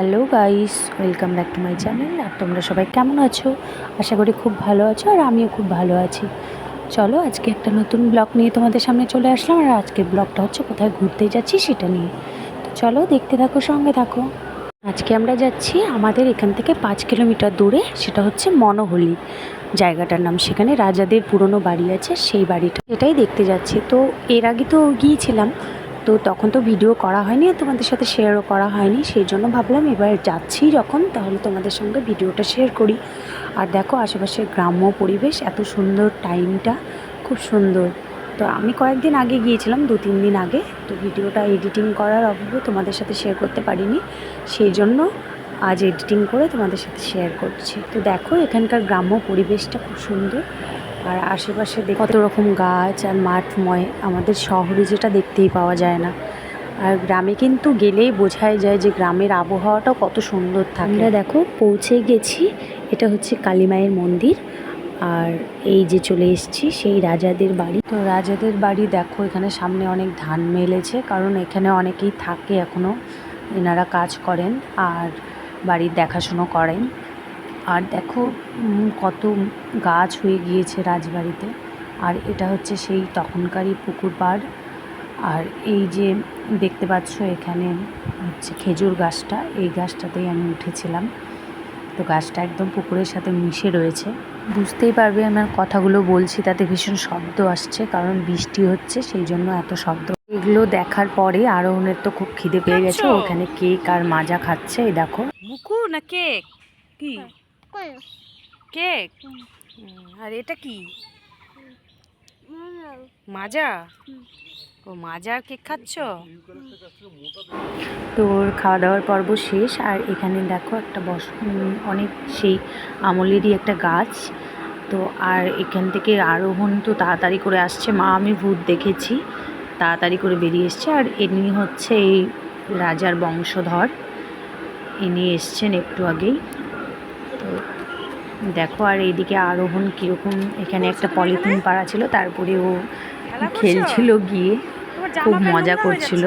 Hello guys, welcome back to my channel. আর তোমরা সবাই কেমন আছো? আশা করি খুব ভালো আছো আর আমিও খুব ভালো আছি। চলো, আজকে একটা নতুন ব্লগ নিয়ে তোমাদের সামনে চলে আসলাম আর আজকের ব্লগটা হচ্ছে কোথায় ঘুরতে যাচ্ছি সেটা নিয়ে। তো চলো, দেখতে থাকো, সঙ্গে থাকো। আজকে আমরা যাচ্ছি আমাদের এখান থেকে পাঁচ কিলোমিটার দূরে, সেটা হচ্ছে মনোহলি। জায়গাটার নাম সেখানে রাজাদের পুরনো বাড়ি আছে, সেই বাড়িটা। এটাই দেখতে যাচ্ছি। তো এর আগে তো গিয়েছিলাম তো তখন তো ভিডিও করা হয়নি আর তোমাদের সাথে শেয়ারও করা হয়নি। সেই জন্য ভাবলাম এবার যাচ্ছি যখন, তাহলে তোমাদের সঙ্গে ভিডিওটা শেয়ার করি। আর দেখো আশেপাশের গ্রাম্য পরিবেশ, এত সুন্দর টাইমটা খুব সুন্দর। তো আমি কয়েকদিন আগে গিয়েছিলাম, দু তিন দিন আগে। তো ভিডিওটা এডিটিং করার অভাবে তোমাদের সাথে শেয়ার করতে পারিনি। সেই জন্য আজ এডিটিং করে তোমাদের সাথে শেয়ার করছি। তো দেখো এখানকার গ্রাম্য পরিবেশটা খুব সুন্দর। আর আশেপাশে দেখ- কত রকম গাছ আর মাঠময় আমাদের শহরে যেটা দেখতেই পাওয়া যায় না। আর গ্রামে কিন্তু গেলেই বোঝাই যায় যে গ্রামের আবহাওয়াটাও কত সুন্দর থাকে। আমরা দেখো পৌঁছে গেছি এটা হচ্ছে কালীমায়ের মন্দির। আর এই যে চলে এসেছি সেই রাজাদের বাড়ি। তো রাজাদের বাড়ি দেখো এখানে সামনে অনেক ধান মেলেছে কারণ এখানে অনেকেই থাকে এখনও এনারা কাজ করেন আর বাড়ির দেখাশুনো করেন। আর দেখো কত গাছ হয়ে গিয়েছে রাজবাড়িতে। আর এটা হচ্ছে সেই তখনকারই পুকুর পাড়। আর এই যে দেখতে পাচ্ছ এখানে হচ্ছে খেজুর গাছটা এই গাছটাতেই আমি উঠেছিলাম। তো গাছটা একদম পুকুরের সাথে মিশে রয়েছে। বুঝতেই পারবে আমার কথাগুলো বলছি তাতে ভীষণ শব্দ আসছে কারণ বৃষ্টি হচ্ছে সেই জন্য এত শব্দ। এগুলো দেখার পরে আরোহণের তো খুব খিদে পেয়ে গেছে? ওখানে কেক আর মাজা খাচ্ছে এই দেখো। মুকু না কেক? কি? কেক আর এটা কি? মাজা? ও মাজার কেক খাচ্ছ? তোর খাওয়া দাওয়ার পর্ব শেষ আর এখানে দেখো একটা বস অনেক সেই আমলেরই একটা গাছ। তো আর এখান থেকে আরোহণ তো তাড়াতাড়ি করে আসছে। মা আমি ভূত দেখেছি। তাড়াতাড়ি করে বেরিয়ে এসছে আর এমনি হচ্ছে এই রাজার বংশধর। ইনি এসছেন একটু আগেই। দেখো, আর এইদিকে আরোহণ কীরকম, এখানে একটা পলিথিন পাড়া ছিল তারপরে ও খেলা খেলছিল গিয়ে, খুব মজা করছিল।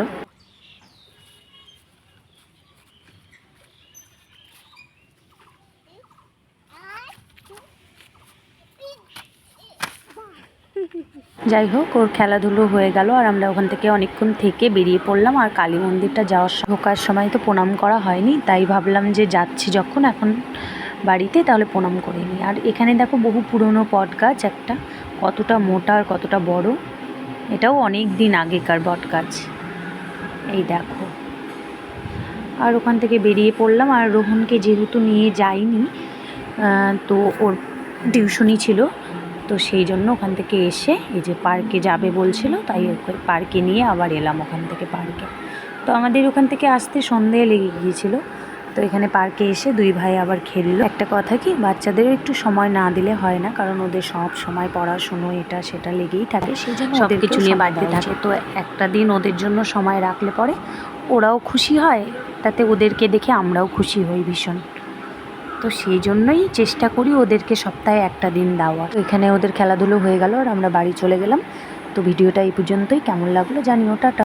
যাই হোক, ওর খেলাধুলো হয়ে গেল, আর আমরা ওখান থেকে অনেকক্ষণ থেকে বেরিয়ে পড়লাম, আর কালী মন্দিরটা যাওয়ার ঢোকার সময় তো প্রণাম করা হয়নি, তাই ভাবলাম যে যাচ্ছি যখন, এখন বাড়িতে, তাহলে প্রণাম করে নিই। আর এখানে দেখো বহু পুরনো বট গাছ একটা, কতটা মোটা আর কতটা বড়। এটাও অনেক দিন আগেকার বট গাছ। এই দেখো। আর ওখান থেকে বেরিয়ে পড়লাম। আর রোহনকে যেহেতু নিয়ে যাইনি তো ওর টিউশনি ছিল। তো সেই জন্য ওখান থেকে এসে এই যে পার্কে যাবে বলছিল, তাই ওকে পার্কে নিয়ে আবার এলাম ওখান থেকে পার্কে। তো আমাদের ওখান থেকে আসতে সন্ধে লেগে গিয়েছিল। তো এখানে পার্কে এসে দুই ভাই আবার খেললো। একটা কথা কি বাচ্চাদের একটু সময় না দিলে হয় না কারণ ওদের সব সময় পড়াশুনো এটা সেটা লেগেই থাকে সেই জন্য সব কিছু নিয়ে বাড়িতে থাকে। তো একটা দিন ওদের জন্য সময় রাখলে পরে ওরাও খুশি হয় তাতে ওদেরকে দেখে আমরাও খুশি হই ভীষণ। তো সেই জন্যই চেষ্টা করি ওদেরকে সপ্তাহে একটা দিন দেওয়া তো এখানে ওদের খেলাধুলো হয়ে গেল আর আমরা বাড়ি চলে গেলাম। তো ভিডিওটা এই পর্যন্তই কেমন লাগল জানিও টাটা।